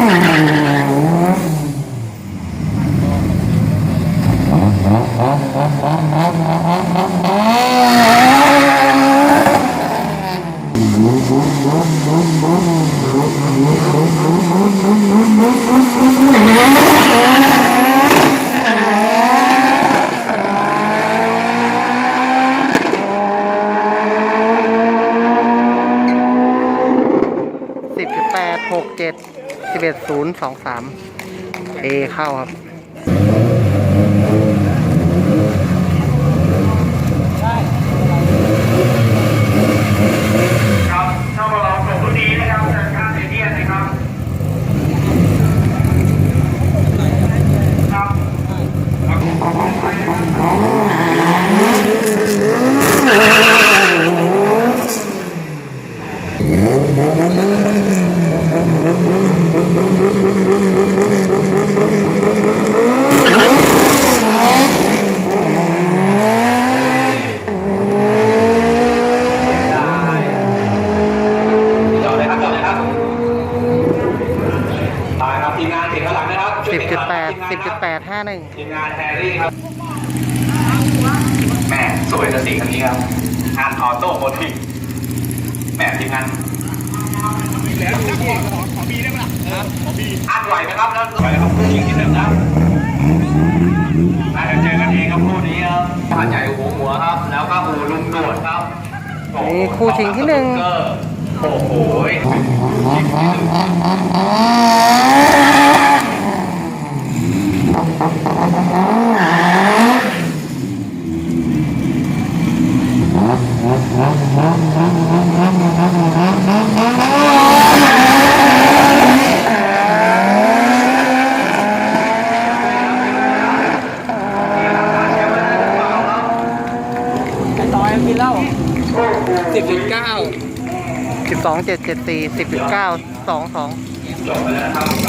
สิบแปดหกเจ็ด สิบเอ็ดศูนย์สองสามเอเข้าครับ ครับถ้าเราลองส่งรุ่นนี้นะครับจากค่าเซเนียนนะครับ ครับ จอดเลยครับจอดเลยครับตายครับทีมงานเสียงข้างหลังนะครับช่วย สิบเสียจุงดข้างหแปลังดทีมงานสิบจุดแปดห้าหนึ่งทีมงานแฮร์รี่ครับ แม่สวยนะสีคันนี้ครับงานออโต้โมทีฟแม่ทีมงานอัดไหวไหมครับแล้วไหวครับคู่ชิงที่หนึ่งครับน่าจะเจอกันเองครับคู่นี้ครับผ่านใหญ่หัวหัวครับ แล้วก็อูลุงโดดครับนี่คู่ชิงที่หนึ่งโอ้โห สิบสองเจ็ดเจ็ดสี่สิบจุดเก้าสองสอง